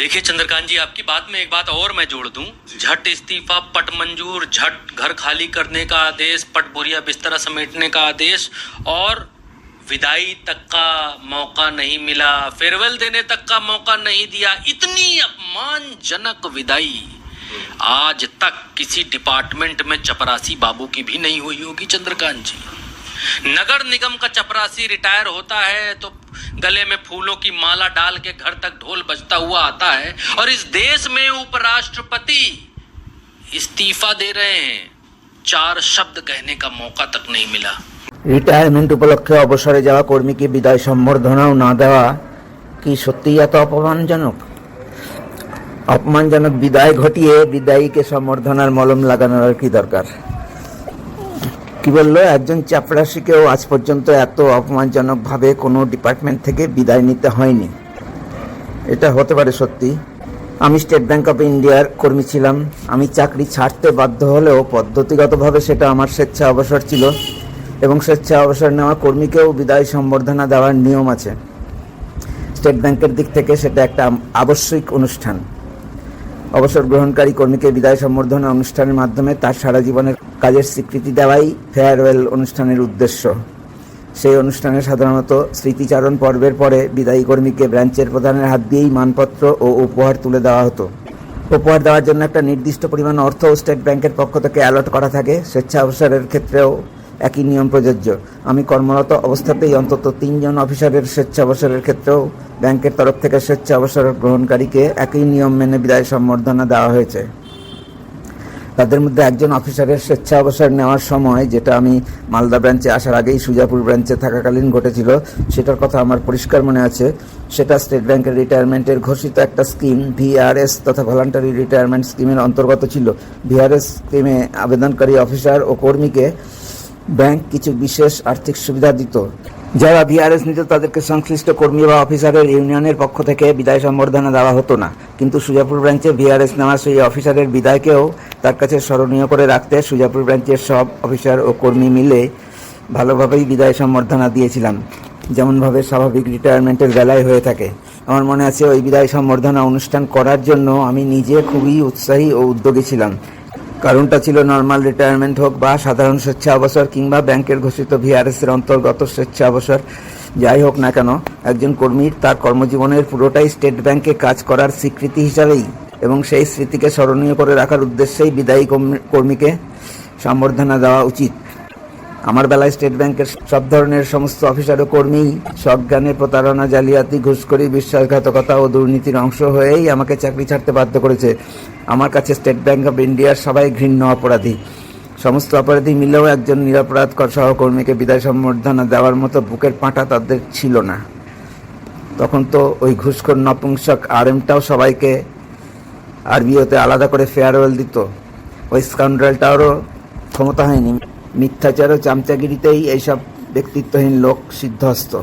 देखिए चंद्रकांत जी आपकी बात में एक बात और मैं जोड़ दूँ। झट इस्तीफा पट मंजूर झट घर खाली करने का आदेश पट बोरिया बिस्तरा समेटने का आदेश और विदाई तक का मौका नहीं मिला। फेयरवेल देने तक का मौका नहीं दिया। इतनी अपमानजनक विदाई। आज तक किसी डिपार्टमेंट में चपरासी बाबू की भी नहीं हुई होगी चंद्रकांत जी। नगर निगम का चपरासी रिटायर होता है तो गले में फूलों की माला डाल के घर तक ढोल बजता हुआ आता है और इस देश में उपराष्ट्रपति इस्तीफा दे रहे हैं चार शब्द कहने का मौका तक नहीं मिला রিটায়ারমেন্ট উপলক্ষে অবসরে যাওয়া কর্মীকে বিদায় সম্বর্ধনাও না দেওয়া কি সত্যিই এত অপমানজনক অপমানজনক বিদায় ঘটিয়ে বিদায়ীকে সম্বর্ধনার মলম লাগানোর আর কি দরকার কি বলল? একজন চাপরাশিকেও আজ পর্যন্ত এত অপমানজনকভাবে কোনো ডিপার্টমেন্ট থেকে বিদায় নিতে হয়নি। এটা হতে পারে সত্যি। আমি স্টেট ব্যাংক অফ ইন্ডিয়ার কর্মী ছিলাম। আমি চাকরি ছাড়তে বাধ্য হলেও পদ্ধতিগতভাবে সেটা আমার স্বেচ্ছা অবসর ছিল এবং স্বেচ্ছা অবসর নেওয়া কর্মীকেও বিদায় সম্বর্ধনা দেওয়ার নিয়ম আছে। স্টেট ব্যাংকের দিক থেকে সেটা একটা আবশ্যিক অনুষ্ঠান। অবসর গ্রহণকারী কর্মীকে বিদায় সম্বর্ধনা অনুষ্ঠানের মাধ্যমে তার সারা জীবনের কাজের স্বীকৃতি দেওয়াই ফেয়ারওয়েল অনুষ্ঠানের উদ্দেশ্য। সেই অনুষ্ঠানে সাধারণত স্মৃতিচারণ পর্বের পরে বিদায়ী কর্মীকে ব্রাঞ্চের প্রধানের হাত দিয়েই মানপত্র ও উপহার তুলে দেওয়া হতো। উপহার দেওয়ার জন্য একটা নির্দিষ্ট পরিমাণ অর্থ স্টেট ব্যাংকের পক্ষ থেকে অ্যালট করা থাকে। স্বেচ্ছা অবসরের ক্ষেত্রেও একই নিয়ম প্রযোজ্য। আমি কর্মরত অবস্থাতেই অন্তত তিনজন অফিসারের স্বেচ্ছা অবসরের ক্ষেত্রেও ব্যাংকের তরফ থেকে স্বেচ্ছা অবসর গ্রহণকারীকে একই নিয়ম মেনে বিদায় সম্বর্ধনা দেওয়া হয়েছে। তাদের মধ্যে একজন অফিসারের স্বেচ্ছা অবসর নেওয়ার সময়, যেটা আমি মালদা ব্রাঞ্চে আসার আগেই সুজাপুর ব্রাঞ্চে থাকাকালীন ঘটেছিল, সেটার কথা আমার পরিষ্কার মনে আছে। সেটা স্টেট ব্যাংকের রিটায়ারমেন্টের ঘোষিত একটা স্কিম, ভিআরএস তথা ভলান্টারি রিটায়ারমেন্ট স্কিমের অন্তর্গত ছিল। ভিআরএস স্কিমে আবেদনকারী অফিসার ও কর্মীকে ব্যাংক কিছু বিশেষ আর্থিক সুবিধা দিত, যারা ভিআরএস নিত তাদেরকে সংশ্লিষ্ট কর্মী বা অফিসারের ইউনিয়নের পক্ষ থেকে বিদায় সম্বর্ধনা দেওয়া হতো না। কিন্তু সুজাপুর ব্রাঞ্চে ভিআরএস নেওয়া সেই অফিসারের বিদায়কেও তার কাছে স্মরণীয় করে রাখতে সুজাপুর ব্রাঞ্চের সব অফিসার ও কর্মী মিলে ভালোভাবেই বিদায় সম্বর্ধনা দিয়েছিলাম। যেমনভাবে স্বাভাবিক রিটায়ারমেন্টের বেলায় হয়ে থাকে। আমার মনে আছে ওই বিদায় সম্বর্ধনা অনুষ্ঠান করার জন্য আমি নিজে খুবই উৎসাহী ও উদ্যোগী ছিলাম। কারণটা ছিল নর্মাল রিটায়ারমেন্ট হোক বা সাধারণ স্বেচ্ছা অবসর কিংবা ব্যাংকের ঘোষিত ভিআরএস এর অন্তর্গত স্বেচ্ছা অবসর যাই হোক না কেন, একজন কর্মীর তার কর্মজীবনের পুরোটাই স্টেট ব্যাংকে কাজ করার স্বীকৃতি হিসাবেই এবং সেই স্মৃতিকে স্মরণীয় করে রাখার উদ্দেশ্যেই বিদায়ী কর্মী- কর্মীকে সম্বর্ধনা দেওয়া উচিত। আমার বেলায় স্টেট ব্যাংকের সব ধরনের সমস্ত অফিসার ও কর্মী সজ্ঞানে প্রতারণা, জালিয়াতি ঘুষখড়ি বিশ্বাসঘাতকতা ও দুর্নীতির অংশ হয়েই আমাকে চাকরি ছাড়তে বাধ্য করেছে। আমার কাছে স্টেট ব্যাংক অফ ইন্ডিয়ার সবাই ঘৃণ্য অপরাধী। সমস্ত অপরাধী মিলেও একজন নিরাপরাধ কর সহকর্মীকে বিদায় সম্বর্ধনা দেওয়ার মতো বুকের পাঁটা তাদের ছিল না। তখন তো ওই ঘুষখোর নপুংসক আর এমটাও সবাইকে আরবিওতে আলাদা করে ফেয়ারওয়েল দিত। ওই স্কাউন্ডালটারও ক্ষমতা হয়নি। মিথ্যাচার ও চামচাগিরিতেই এইসব ব্যক্তিত্বহীন লোক সিদ্ধহস্ত।